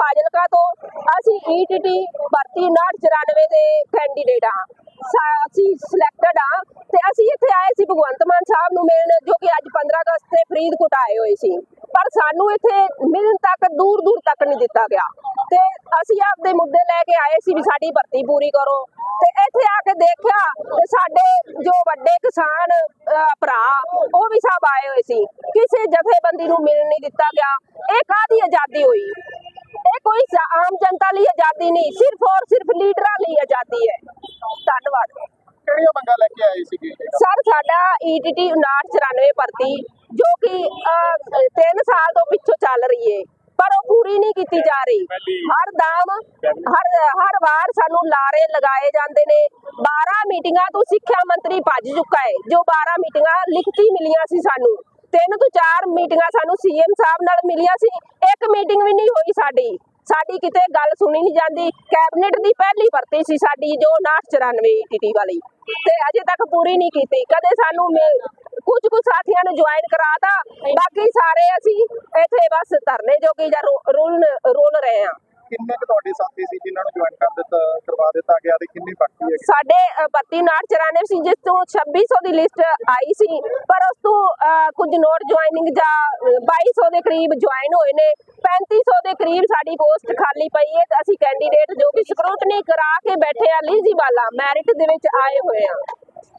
ਅਸੀਂ ਈਟੀਟੀ ਭਰਤੀ 994 ਦੇ ਕੈਂਡੀਡੇਟ ਆ ਅਸੀਂ ਸਿਲੈਕਟਡ ਆ ਤੇ ਅਸੀਂ ਇੱਥੇ ਆਏ ਸੀ ਭਗਵੰਤ ਮਾਨ ਸਾਹਿਬ ਨੂੰ ਮਿਲਣ, ਜੋ ਕਿ ਅੱਜ 15 ਅਗਸਤ ਤੇ ਫਰੀਦਕੋਟ ਆਏ ਹੋਏ ਸੀ। ਪਰ ਸਾਨੂੰ ਇੱਥੇ ਮਿਲਣ ਤੱਕ ਦੂਰ ਦੂਰ ਤੱਕ ਨਹੀਂ ਦਿੱਤਾ ਗਿਆ। ਤੇ ਅਸੀਂ ਆਪਦੇ ਮੁੱਦੇ ਲੈ ਕੇ ਆਏ ਸੀ ਵੀ ਸਾਡੀ ਭਰਤੀ ਪੂਰੀ ਕਰੋ। ਤੇ ਇੱਥੇ ਆ ਕੇ ਦੇਖਿਆ ਤੇ ਸਾਡੇ ਜੋ ਵੱਡੇ ਕਿਸਾਨ ਭਰਾ, ਉਹ ਵੀ ਸਭ ਆਏ ਹੋਏ ਸੀ। ਕਿਸੇ ਜਥੇਬੰਦੀ ਨੂੰ ਮਿਲਣ ਨਹੀਂ ਦਿੱਤਾ ਗਿਆ। ਇਹ ਕਾਦੀ ਆਜ਼ਾਦੀ ਹੋਈ? ਇਹ ਕੋਈ ਆਮ ਜਨਤਾ ਲਈ ਆਜ਼ਾਦੀ ਨਹੀਂ ਸਿਰਫ ਔਰ ਸਿਰਫ ਲੀਡਰਾਂ ਲਈ ਆਜ਼ਾਦੀ ਹੈ। ਧੰਨਵਾਦ। ਕਿਹੜੀਆਂ ਮੰਗਾਂ ਲੈ ਕੇ ਆਏ ਸੀਗੇ? ਸਰ ਸਾਡਾ E ਈਟੀਟੀ 994 ਭਰਤੀ ਜੋ ਕਿ 3 ਸਾਲ ਤੋਂ ਪਿੱਛੋਂ ਚੱਲ ਰਹੀ ਹੈ ਪਰ ਉਹ ਪੂਰੀ ਨਹੀਂ ਕੀਤੀ ਜਾ ਰਹੀ। ਹਰ ਦਾਮ ਹਰ ਹਰ ਵਾਰ ਸਾਨੂੰ ਲਾਰੇ ਲਗਾਏ ਜਾਂਦੇ ਨੇ। 12 ਮੀਟਿੰਗਾਂ ਤੋਂ ਸਿੱਖਿਆ ਮੰਤਰੀ ਭੱਜ ਚੁੱਕਾ ਹੈ ਜੋ 12 ਮੀਟਿੰਗਾਂ ਲਿਖਤੀ ਮਿਲੀਆਂ ਸੀ ਸਾਨੂੰ। ਤਿੰਨ ਤੋਂ ਚਾਰ ਮੀਟਿੰਗਾਂ ਸਾਨੂੰ ਸੀਐਮ ਸਾਹਿਬ ਨਾਲ ਮਿਲੀਆਂ ਸੀ। ਇੱਕ ਮੀਟਿੰਗ ਵੀ ਨਹੀਂ ਹੋਈ ਸਾਡੀ। ਸਾਡੀ ਕਿਤੇ ਗੱਲ ਸੁਣੀ ਨਹੀਂ ਜਾਂਦੀ। ਕੈਬਨਿਟ ਦੀ ਪਹਿਲੀ ਭਰਤੀ ਸੀ ਸਾਡੀ ਜੋ 994 ਈਟੀਟੀ ਵਾਲੀ। ਤੇ ਅਜੇ ਤੱਕ ਪੂਰੀ ਨਹੀਂ ਕੀਤੀ। ਕਦੇ ਸਾਨੂੰ ਕੁਝ ਕੁ ਸਾਥੀਆਂ ਨੂੰ ਜੁਆਇਨ ਕਰਾਤਾ। ਬਾਕੀ ਸਾਰੇ ਅਸੀਂ ਇੱਥੇ ਬਸ ਧਰਨੇ ਜੋਗੀ ਜਾਂ ਰੋਲ ਰੋਲ ਰਹੇ ਆ ਕਿੰਨੇ ਕੁ ਤੁਹਾਡੇ ਸਾਥੀ ਸੀ ਜਿਨ੍ਹਾਂ ਨੂੰ ਜੁਆਇਨ ਕਰ ਦਿੱਤਾ ਕਰਵਾ ਦਿੱਤਾ ਗਿਆ ਤੇ ਕਿੰਨੀ ਬਾਕੀ ਹੈ ਸਾਡੇ ਅ, ਬੱਤੀ ਨਾਟ ਚਰਾਣੇ ਸੀ ਜਿਸ ਤੋਂ 2600 ਦੀ ਲਿਸਟ ਆਈ ਸੀ। ਪਰ ਉਸ ਤੋਂ ਕੁਝ ਨੋਟ ਜੁਆਇਨਿੰਗ ਜਾਂ 2200 ਦੇ ਕਰੀਬ ਜੁਆਇਨ ਹੋਏ ਨੇ 3500 ਦੇ ਕਰੀਬ ਸਾਡੀ ਪੋਸਟ ਖਾਲੀ ਪਈ ਹੈ ਤੇ ਅਸੀਂ ਕੈਂਡੀਡੇਟ ਜੋ ਕਿ ਸਕਰੂਟਨੀ ਕਰਾ ਕੇ ਬੈਠੇ ਆ ਲੀਜ਼ੀਵਾਲਾ ਮੈਰਿਟ ਦੇ ਵਿੱਚ ਆਏ ਹੋਏ ਆ।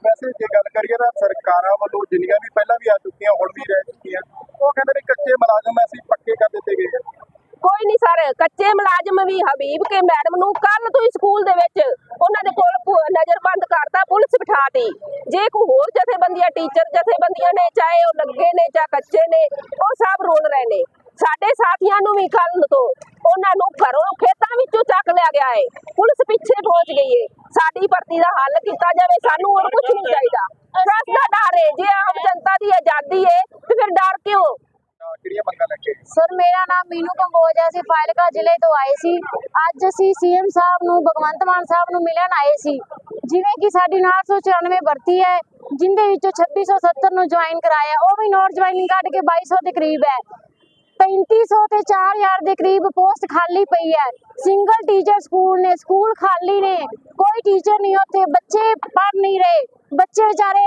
ਵੈਸੇ ਜੇ ਗੱਲ ਕਰੀਏ ਤਾਂ ਸਰਕਾਰਾਂ ਵੱਲੋਂ ਜਿੰਨੀਆਂ ਵੀ ਪਹਿਲਾਂ ਵੀ ਆ ਚੁੱਕੀਆਂ, ਹੁਣ ਵੀ ਰਹਿ ਚੁੱਕੀਆਂ, ਉਹ ਕਹਿੰਦੇ ਨੇ ਕੱਚੇ ਮੁਲਾਜ਼ਮ ਅਸੀਂ ਪੱਕੇ ਕਰ ਦਿੱਤੇ ਗਏ। ਕੋਈ ਨਹੀਂ ਸਰ, ਕੱਚੇ ਮੁਲਾਜ਼ਮ ਵੀ ਹਬੀਬ ਕੇ ਮੈਡਮ ਨੂੰ ਕੱਲ ਤੋਂ ਹੀ ਸਕੂਲ ਦੇ ਵਿੱਚ ਉਹਨਾਂ ਦੇ ਕੋਲ ਪੁ- ਨਜ਼ਰਬੰਦ ਕਰਤਾ, ਪੁਲਿਸ ਬਿਠਾਤੀ। ਜੇ ਕੋਈ ਹੋਰ ਜਥੇਬੰਦੀਆਂ, ਟੀਚਰ ਜਥੇਬੰਦੀਆਂ ਨੇ, ਚਾਹੇ ਉਹ ਲੱਗੇ ਨੇ ਜਾਂ ਕੱਚੇ ਨੇ, ਉਹ ਸਭ ਰੋਲ ਰਹੇ ਨੇ। ਸਾਡੇ ਸਾਥੀਆਂ ਨੂੰ ਵੀ ਕੱਲ ਤੋਂ ਉਹਨਾਂ ਨੂੰ ਘਰੋਂ ਖੇਤਾਂ ਵਿੱਚੋਂ ਚੱਕ ਲਿਆ ਗਿਆ ਹੈ ਪੁਲਿਸ ਪਿੱਛੇ ਪਹੁੰਚ ਗਈ ਹੈ ਸਾਡੀ ਭਰਤੀ ਦਾ ਹੱਲ ਕੀਤਾ ਜਾਵੇ, ਸਾਨੂੰ ਹੋਰ ਕੁਝ ਨਹੀਂ ਚਾਹੀਦਾ। ਰਸਤਾ ਦਾ ਡਰ ਹੈ ਜੇ ਆਮ ਜਨਤਾ ਦੀ ਆਜ਼ਾਦੀ ਹੈ ਤੇ ਫਿਰ ਡਰ ਕਿਉਂ? ਕਿਹੜੀਆਂ ਮੰਗਾਂ ਸਰ ਮੇਰਾ ਨਾਮ ਮੀਨੂ ਕੰਬੋਜ ਹੈ ਅਸੀਂ ਫਾਇਲਕਾ ਜ਼ਿਲ੍ਹੇ ਤੋਂ ਆਏ ਸੀ। ਅੱਜ ਅਸੀਂ ਸੀਐਮ ਸਾਹਿਬ ਨੂੰ, ਭਗਵੰਤ ਮਾਨ ਸਾਹਿਬ ਨੂੰ ਮਿਲਣ ਆਏ ਸੀ। ਜਿਵੇਂ ਕਿ ਸਾਡੀ 994 ਭਰਤੀ ਹੈ, ਜਿੰਦੇ ਵਿੱਚੋਂ 2670 ਨੂੰ ਜੁਆਇਨ ਕਰਾਇਆ। ਉਹ ਵੀ ਨੋਟ ਜੁਆਇਨਿੰਗ ਕੱਢ ਕੇ 2200 ਦੇ ਕਰੀਬ ਹੈ। 3500 ਤੇ 4000 ਦੇ ਕਰੀਬ ਪੋਸਟ ਖਾਲੀ ਪਈ ਹੈ। ਸਿੰਗਲ ਟੀਚਰ ਸਕੂਲ ਨੇ ਸਕੂਲ ਖਾਲੀ ਨੇ। ਕੋਈ ਟੀਚਰ ਨਹੀਂ ਉੱਥੇ, ਬੱਚੇ ਪੜ ਨਹੀਂ ਰਹੇ। ਬੱਚੇ ਵਿਚਾਰੇ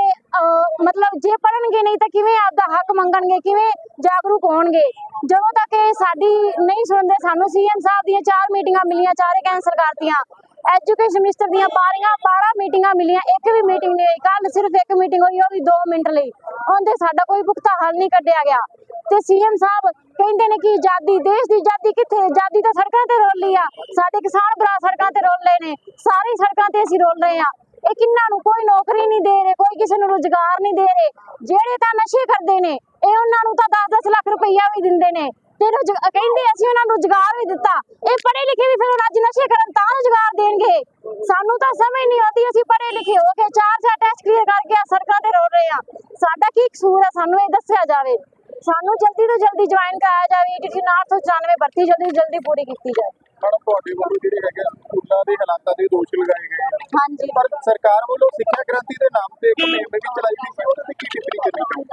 ਮਤਲਬ ਜੇ ਪੜਨਗੇ ਨਹੀਂ ਤਾਂ ਕਿਵੇਂ ਆਪਦਾ ਹੱਕ ਮੰਗਣਗੇ, ਕਿਵੇਂ ਜਾਗਰੂਕ ਹੋਣਗੇ? ਜਦੋਂ ਤੱਕ ਇਹ ਸਾਡੀ ਨਹੀਂ ਸੁਣਦੇ, ਸਾਨੂੰ ਸੀਐਮ ਸਾਹਿਬ ਦੀਆਂ ਚਾਰ ਮੀਟਿੰਗਾਂ ਮਿਲੀਆਂ, ਚਾਰੇ ਕੈਂਸਲ ਕਰਤੀਆਂ। ਐਜੂਕੇਸ਼ਨ ਮਿਨਿਸਟਰ ਦੀਆਂ ਬਾਰੀਆਂ 12 ਮੀਟਿੰਗਾਂ ਮਿਲੀਆਂ, ਇੱਕ ਵੀ ਮੀਟਿੰਗ ਨਹੀਂ ਹੋਈ ਕੱਲ ਸਿਰਫ ਇੱਕ ਮੀਟਿੰਗ ਹੋਈ, ਉਹ ਵੀ 2 ਮਿੰਟ ਲਈ। ਉਹਦੇ ਸਾਡਾ ਕੋਈ ਪੁਖਤਾ ਹੱਲ ਨਹੀਂ ਕੱਢਿਆ ਗਿਆ। ਤੇ ਸੀਐਮ ਸਾਹਿਬ ਕਹਿੰਦੇ ਨੇ ਕਿ ਆਜ਼ਾਦੀ, ਦੇਸ਼ ਦੀ ਆਜ਼ਾਦੀ ਕਿੱਥੇ? ਆਜ਼ਾਦੀ ਤਾਂ ਸੜਕਾਂ ਤੇ ਰੋਲ ਲਈ ਆ। ਸਾਡੇ ਕਿਸਾਨ ਭਰਾ ਸੜਕਾਂ ਤੇ ਰੋਲ ਰਹੇ ਨੇ। ਸਾਰੀ ਸੜਕਾਂ ਤੇ ਅਸੀਂ ਰੋਲ ਰਹੇ ਆ। ਇਹ ਕਿੰਨਾਂ ਨੂੰ ਕੋਈ ਨੌਕਰੀ ਨਹੀਂ ਦੇ ਰਹੇ, ਕੋਈ ਕਿਸੇ ਨੂੰ ਰੁਜ਼ਗਾਰ ਨਹੀਂ ਦੇ ਰਹੇ, ਜਿਹੜੇ ਤਾਂ ਨਸ਼ੇ ਕਰਦੇ ਨੇ, ਇਹ ਉਹਨਾਂ ਨੂੰ ਤਾਂ 10-10 ਲੱਖ ਰੁਪਈਆ ਵੀ ਦਿੰਦੇ ਨੇ। ਤੇ ਕਹਿੰਦੇ ਅਸੀਂ ਉਹਨਾਂ ਨੂੰ ਰੁਜ਼ਗਾਰ ਵੀ ਦਿੱਤਾ। ਇਹ ਪੜ੍ਹੇ ਲਿਖੇ ਵੀ ਫਿਰ ਅੱਜ ਨਸ਼ੇ ਕਰਨ ਤਾਂ ਰੁਜ਼ਗਾਰ ਦੇਣਗੇ। ਸਾਨੂੰ ਤਾਂ ਸਮਝ ਨਹੀਂ ਆਉਂਦੀ ਅਸੀਂ ਪੜ੍ਹੇ ਲਿਖੇ ਹੋ ਕੇ ਚਾਰ ਚਾਰ ਟੈਸਟ ਕਲੀਅਰ ਕਰਕੇ ਆ ਸੜਕਾਂ ਤੇ ਰੋਲ ਰਹੇ ਆ ਸਾਡਾ ਕੀ ਕਸੂਰ ਆ ਸਾਨੂੰ ਇਹ ਦੱਸਿਆ ਜਾਵੇ? ਸਾਨੂੰ ਜਲਦੀ ਤੋਂ ਜਲਦੀ ਜੁਆਇਨ ਕਰਾਇਆ ਜਾਵੇ ਈਟੀਟੀ 994 ਭਰਤੀ ਜਲਦੀ ਤੋਂ ਜਲਦੀ ਪੂਰੀ ਕੀਤੀ ਜਾਵੇ। ਮੈਡਮ, ਤੁਹਾਡੇ ਵੱਲੋਂ ਜਿਹੜੇ ਹੈਗੇ ਸਕੂਲਾਂ ਦੇ ਹਾਲਾਤਾਂ ਦੇ ਦੋਸ਼ ਲਗਾਏ ਹਾਂਜੀ। ਪਰ ਸਰਕਾਰ ਵੱਲੋਂ ਸਿੱਖਿਆ ਕ੍ਰਾਂਤੀ ਦੇ ਨਾਮ ਤੇ ਇੱਕ ਮੁਹਿੰਮ ਵੀ ਚਲਾਈ ਗਈ ਸੀ ਉਹਦੇ ਤੇ ਕੀ ਟਿੱਪਣੀ ਕਰਨੀ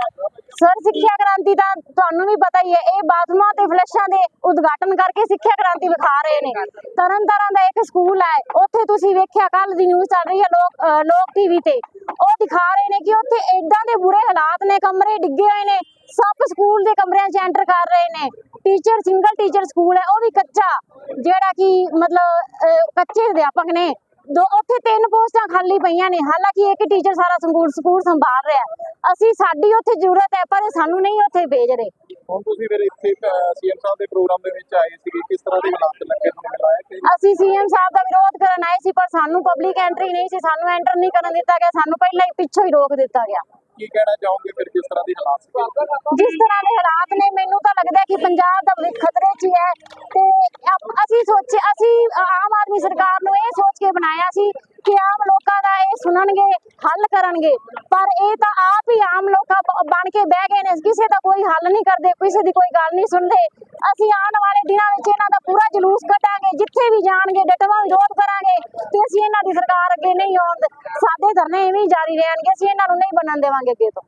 ਸਰ ਸਿੱਖਿਆ ਕ੍ਰਾਂਤੀ ਤਾਂ ਤੁਹਾਨੂੰ ਵੀ ਪਤਾ ਹੀ ਹੈ ਇਹ ਬਾਥਰੂਮਾਂ ਤੇ ਫਲੈਸ਼ਾਂ ਦੇ ਉਦਘਾਟਨ ਕਰਕੇ ਸਿੱਖਿਆ ਕ੍ਰਾਂਤੀ ਵਿਖਾ ਰਹੇ ਨੇ। ਤਰਨ ਤਾਰਨ ਦਾ ਇੱਕ ਸਕੂਲ ਹੈ ਉੱਥੇ ਤੁਸੀਂ ਵੇਖਿਆ ਕੱਲ ਦੀ ਨਿਊਜ਼ ਚੱਲ ਰਹੀ ਹੈ ਲੋਕ ਲੋਕ ਟੀਵੀ ਤੇ। ਉਹ ਦਿਖਾ ਰਹੇ ਨੇ ਕਿ ਉੱਥੇ ਏਦਾਂ ਦੇ ਬੁਰੇ ਹਾਲਾਤ ਨੇ ਕਮਰੇ ਡਿੱਗੇ ਹੋਏ ਨੇ ਸੱਪ ਸਕੂਲ ਦੇ ਕਮਰਿਆਂ 'ਚ ਐਂਟਰ ਕਰ ਰਹੇ ਨੇ। ਟੀਚਰ ਸਿੰਗਲ ਟੀਚਰ ਸਕੂਲ ਹੈ ਉਹ ਵੀ ਕੱਚਾ ਜਿਹੜਾ ਕਿ ਮਤਲਬ ਕੱਚੇ ਅਧਿਆਪਕ ਨੇ। ਦੋ ਉੱਥੇ ਤਿੰਨ ਪੋਸਟਾਂ ਖਾਲੀ ਪਈਆਂ ਨੇ। ਹਾਲਾਂਕਿ ਇੱਕ ਟੀਚਰ ਸਾਰਾ ਸਕੂਲ ਸਕੂਲ ਸੰਭਾਲ ਰਿਹਾ। ਅਸੀਂ ਸਾਡੀ ਉੱਥੇ ਜ਼ਰੂਰਤ ਹੈ ਪਰ ਸਾਨੂੰ ਨਹੀਂ ਉੱਥੇ ਭੇਜ ਰਹੇ। ਹੁਣ ਤੁਸੀਂ ਫਿਰ ਇੱਥੇ ਸੀਐਮ ਸਾਹਿਬ ਦੇ ਪ੍ਰੋਗਰਾਮ ਦੇ ਵਿੱਚ ਆਏ ਸੀਗੇ। ਕਿਸ ਤਰ੍ਹਾਂ ਦੇ ਹਾਲਾਤ ਲੱਗੇ ਤੁਹਾਨੂੰ ਮਿਲਾਇਆ ਕਿ ਅਸੀਂ ਸੀਐਮ ਸਾਹਿਬ ਦਾ ਵਿਰੋਧ ਕਰਨ ਆਏ ਸੀ ਪਰ ਸਾਨੂੰ ਪਬਲਿਕ ਐਂਟਰੀ ਨਹੀਂ ਸੀ ਸਾਨੂੰ ਐਂਟਰ ਨਹੀਂ ਕਰਨ ਦਿੱਤਾ ਗਿਆ। ਸਾਨੂੰ ਪਹਿਲਾਂ ਹੀ ਪਿੱਛੋਂ ਹੀ ਰੋਕ ਦਿੱਤਾ ਗਿਆ। ਕੀ ਕਹਿਣਾ ਚਾਹੋਗੇ ਫਿਰ ਕਿਸ ਤਰ੍ਹਾਂ ਦੇ ਹਾਲਾਤ ਸੀਗੇ ਜਿਸ ਤਰ੍ਹਾਂ ਦੇ ਹਾਲਾਤ ਨੇ, ਮੈਨੂੰ ਤਾਂ ਲੱਗਦਾ ਕਿ ਪੰਜਾਬ ਦਾ ਭਵਿੱਖ ਖਤਰੇ 'ਚ ਹੈ ਤੇ ਅਸੀਂ ਸੋਚੇ, ਅਸੀਂ ਆਮ ਆਦਮੀ ਸਰਕਾਰ ਨੂੰ ਇਹ ਸੋਚ ਕੇ ਬਣਾਇਆ ਸੀ ਕਿ ਆਮ ਲੋਕਾਂ ਦਾ ਇਹ ਸੁਣਨਗੇ, ਹੱਲ ਕਰਨਗੇ। ਪਰ ਇਹ ਤਾਂ ਆਪ ਹੀ ਆਮ ਲੋਕਾਂ ਬਣ ਕੇ ਬਹਿ ਗਏ ਨੇ, ਕਿਸੇ ਦਾ ਕੋਈ ਹੱਲ ਨਹੀਂ ਕਰਦੇ, ਕਿਸੇ ਦੀ ਕੋਈ ਗੱਲ ਨਹੀਂ ਸੁਣਦੇ। ਅਸੀਂ ਆਉਣ ਵਾਲੇ ਦਿਨਾਂ ਵਿੱਚ ਇਹਨਾਂ ਦਾ ਪੂਰਾ ਜਲੂਸ ਕੱਢਾਂਗੇ, ਜਿੱਥੇ ਵੀ ਜਾਣਗੇ, ਡਟਵਾ ਵਿਰੋਧ ਕਰਾਂਗੇ ਤੇ ਅਸੀਂ ਇਹਨਾਂ ਦੀ ਸਰਕਾਰ ਅੱਗੇ ਨਹੀਂ ਆਉਣ ਸਾਡੇ ਧਰਨੇ ਐਵੇਂ ਹੀ ਜਾਰੀ ਰਹਿਣਗੇ, ਅਸੀਂ ਇਹਨਾਂ ਨੂੰ ਨਹੀਂ ਬਣਨ ਦੇਵਾਂਗੇ ਅੱਗੇ ਤੋਂ।